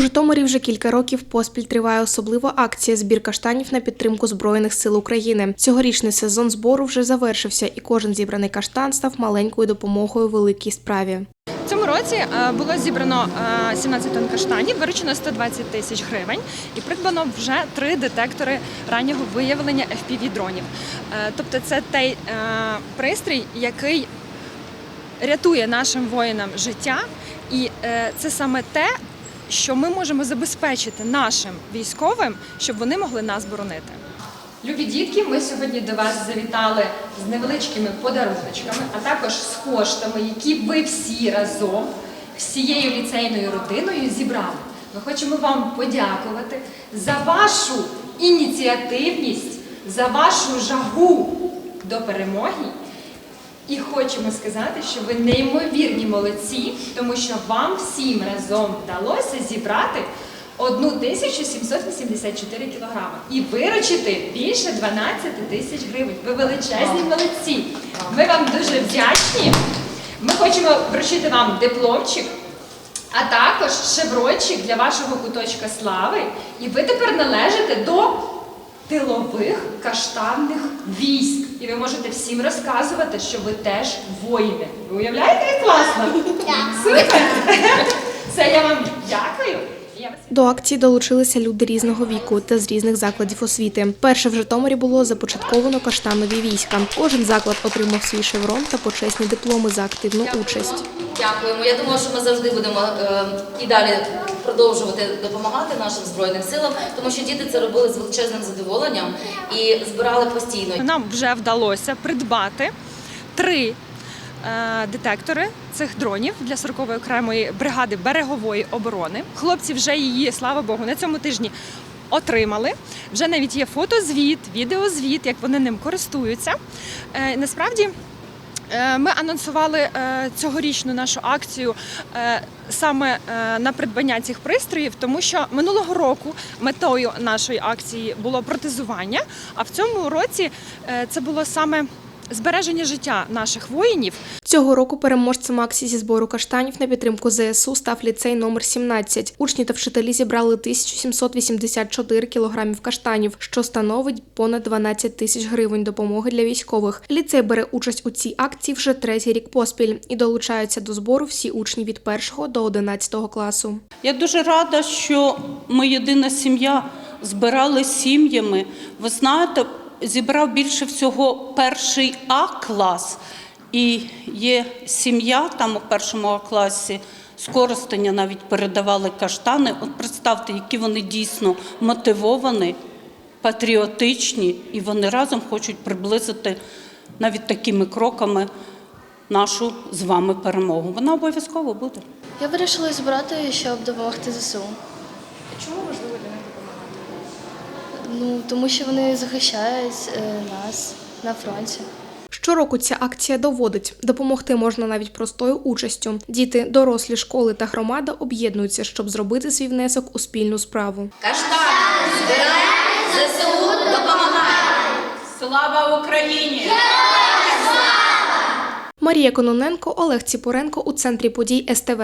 Житомирі вже кілька років поспіль триває особлива акція збір каштанів на підтримку Збройних сил України. Цьогорічний сезон збору вже завершився, і кожен зібраний каштан став маленькою допомогою великій справі. Цьому році е, було зібрано е, 17 тонн каштанів, виручено 120 тисяч гривень і придбано вже три детектори раннього виявлення fpv дронів. Е, Тобто, це той е, пристрій, який рятує нашим воїнам життя, і е, це саме те, що ми можемо забезпечити нашим військовим, щоб вони могли нас боронити. Любі дітки, ми сьогодні до вас завітали з невеличкими подаруночками, а також з коштами, які ви всі разом, всією ліцейною родиною зібрали. Ми хочемо вам подякувати за вашу ініціативність, за вашу жагу до перемоги. І хочемо сказати, що ви неймовірні молодці, тому що вам всім разом вдалося зібрати 1784 кілограми і виручити більше 12 тисяч гривень. Ви величезні молодці. Ми вам дуже вдячні. Ми хочемо вручити вам дипломчик, а також шеврончик для вашого куточка слави. І ви тепер належите до тилових каштанних військ. І ви можете всім розказувати, що ви теж воїни. Ви уявляєте, як класно? Супер! Це я вам дякую. До акції долучилися люди різного віку та з різних закладів освіти. Перше в Житомирі було започатковано каштанові війська. Кожен заклад отримав свій шеврон та почесні дипломи за активну участь. Дякуємо. Я думаю, що ми завжди будемо е, і далі продовжувати допомагати нашим збройним силам, тому що діти це робили з величезним задоволенням і збирали постійно. Нам вже вдалося придбати три детектори цих дронів для 40-ї окремої бригади берегової оборони. Хлопці вже її, слава Богу, на цьому тижні. Отримали вже навіть є фотозвіт, відеозвіт, як вони ним користуються. Е, насправді Е, Ми анонсували е, цьогорічну нашу акцію е, саме е, на придбання цих пристроїв, тому що минулого року метою нашої акції було протезування, а в цьому році е, це було саме збереження життя наших воїнів. Цього року переможцем акції зі збору каштанів на підтримку ЗСУ став ліцей номер 17. Учні та вчителі зібрали 1784 кілограмів каштанів, що становить понад 12 тисяч гривень допомоги для військових. Ліцей бере участь у цій акції вже третій рік поспіль і долучаються до збору всі учні від 1 до 11 класу. Я дуже рада, що ми єдина сім'я збирали сім'ями. Ви знаєте, зібрав більше всього перший А клас, і є сім'я там у першому А класі. З Коростеня навіть передавали каштани. От представте, які вони дійсно мотивовані, патріотичні, і вони разом хочуть приблизити навіть такими кроками нашу з вами перемогу. Вона обов'язково буде. Я вирішила збирати, щоб допомогти ЗСУ. Чому важливо для? Ну, тому що вони захищають е, нас на фронті. Щороку ця акція доводить, допомогти можна навіть простою участю. Діти, дорослі школи та громада об'єднуються, щоб зробити свій внесок у спільну справу. Каштан збирає, ЗСУ допомагає. Слава Україні! Марія Кононенко, Олег Ціпоренко у центрі подій СТВ.